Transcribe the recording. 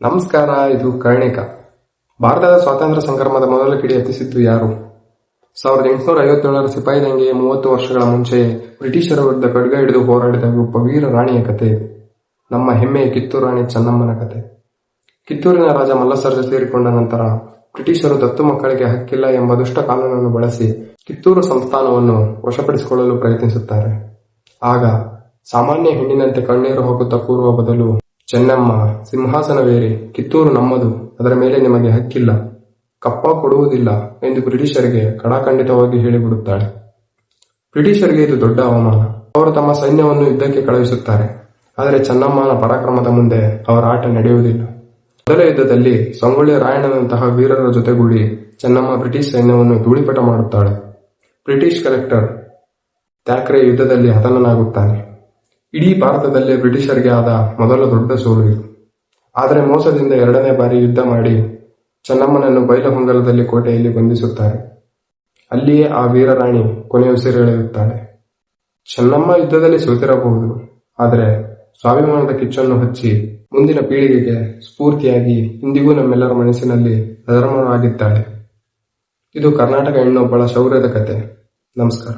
ನಮಸ್ಕಾರ, ಇದು ಕರ್ಣಿಕ. ಭಾರತದ ಸ್ವಾತಂತ್ರ್ಯ ಸಂಕ್ರಮದ ಮೊದಲ ಕಿಡಿ ಹತ್ತಿಸಿದ್ದು ಯಾರು? ಸಾವಿರದ ಎಂಟುನೂರ ಐವತ್ತೇಳರ ಸಿಪಾಯಿ ದಂಗೆ ಮೂವತ್ತು ವರ್ಷಗಳ ಮುಂಚೆ ಬ್ರಿಟಿಷರ ವಿರುದ್ಧ ಖಡ್ಗ ಹಿಡಿದು ಹೋರಾಡಿದ ಒಬ್ಬ ವೀರ ರಾಣಿಯ ಕತೆ. ನಮ್ಮ ಹೆಮ್ಮೆಯ ಕಿತ್ತೂರು ರಾಣಿ ಚೆನ್ನಮ್ಮನ ಕತೆ. ಕಿತ್ತೂರಿನ ರಾಜ ಮಲ್ಲಸರ್ಜ ಸೇರಿಕೊಂಡ ನಂತರ ಬ್ರಿಟಿಷರು ದತ್ತು ಮಕ್ಕಳಿಗೆ ಹಕ್ಕಿಲ್ಲ ಎಂಬ ದುಷ್ಟ ಕಾನೂನನ್ನು ಬಳಸಿ ಕಿತ್ತೂರು ಸಂಸ್ಥಾನವನ್ನು ವಶಪಡಿಸಿಕೊಳ್ಳಲು ಪ್ರಯತ್ನಿಸುತ್ತಾರೆ. ಆಗ ಸಾಮಾನ್ಯ ಹೆಣ್ಣಿನಂತೆ ಕಣ್ಣೀರು ಹೋಗುತ್ತಾ ಕೂರುವ ಬದಲು ಚೆನ್ನಮ್ಮ ಸಿಂಹಾಸನವೇರಿ ಕಿತ್ತೂರು ನಮ್ಮದು, ಅದರ ಮೇಲೆ ನಿಮಗೆ ಹಕ್ಕಿಲ್ಲ, ಕಪ್ಪ ಕೊಡುವುದಿಲ್ಲ ಎಂದು ಬ್ರಿಟಿಷರಿಗೆ ಕಡಾಖಂಡಿತವಾಗಿ ಹೇಳಿಬಿಡುತ್ತಾಳೆ. ಬ್ರಿಟಿಷರಿಗೆ ಇದು ದೊಡ್ಡ ಅವಮಾನ. ಅವರು ತಮ್ಮ ಸೈನ್ಯವನ್ನು ಯುದ್ಧಕ್ಕೆ ಕಳುಹಿಸುತ್ತಾರೆ, ಆದರೆ ಚೆನ್ನಮ್ಮನ ಪರಾಕ್ರಮದ ಮುಂದೆ ಅವರ ಆಟ ನಡೆಯುವುದಿಲ್ಲ. ಮೊದಲ ಯುದ್ಧದಲ್ಲಿ ಸಂಗೊಳ್ಳಿ ರಾಯಣ್ಣನಂತಹ ವೀರರ ಜೊತೆಗೂಡಿ ಚೆನ್ನಮ್ಮ ಬ್ರಿಟಿಷ್ ಸೈನ್ಯವನ್ನು ಧೂಳಿಪಟ ಮಾಡುತ್ತಾಳೆ. ಬ್ರಿಟಿಷ್ ಕಲೆಕ್ಟರ್ ಥ್ಯಾಕ್ರೆ ಯುದ್ಧದಲ್ಲಿ ಹತನನಾಗುತ್ತಾನೆ. ಇಡೀ ಭಾರತದಲ್ಲೇ ಬ್ರಿಟಿಷರಿಗೆ ಆದ ಮೊದಲ ದೊಡ್ಡ ಸೋಲು ಇದು. ಆದರೆ ಮೋಸದಿಂದ ಎರಡನೇ ಬಾರಿ ಯುದ್ಧ ಮಾಡಿ ಚೆನ್ನಮ್ಮನನ್ನು ಬೈಲಹೊಂಗಲದಲ್ಲಿ ಕೋಟೆಯಲ್ಲಿ ಬಂಧಿಸುತ್ತಾರೆ. ಅಲ್ಲಿಯೇ ಆ ವೀರರಾಣಿ ಕೊನೆ ಉಸಿರೆಳೆಯುತ್ತಾಳೆ ಚೆನ್ನಮ್ಮ ಯುದ್ಧದಲ್ಲಿ ಸೋತಿರಬಹುದು, ಆದರೆ ಸ್ವಾಭಿಮಾನದ ಕಿಚ್ಚನ್ನು ಹಚ್ಚಿ ಮುಂದಿನ ಪೀಳಿಗೆಗೆ ಸ್ಫೂರ್ತಿಯಾಗಿ ಇಂದಿಗೂ ನಮ್ಮೆಲ್ಲರ ಮನಸ್ಸಿನಲ್ಲಿ ಅಧರ್ಮವಾಗಿದ್ದಾಳೆ ಇದು ಕರ್ನಾಟಕ ಹೆಣ್ಣೊಬ್ಬಳ ಶೌರ್ಯದ ಕತೆ. ನಮಸ್ಕಾರ.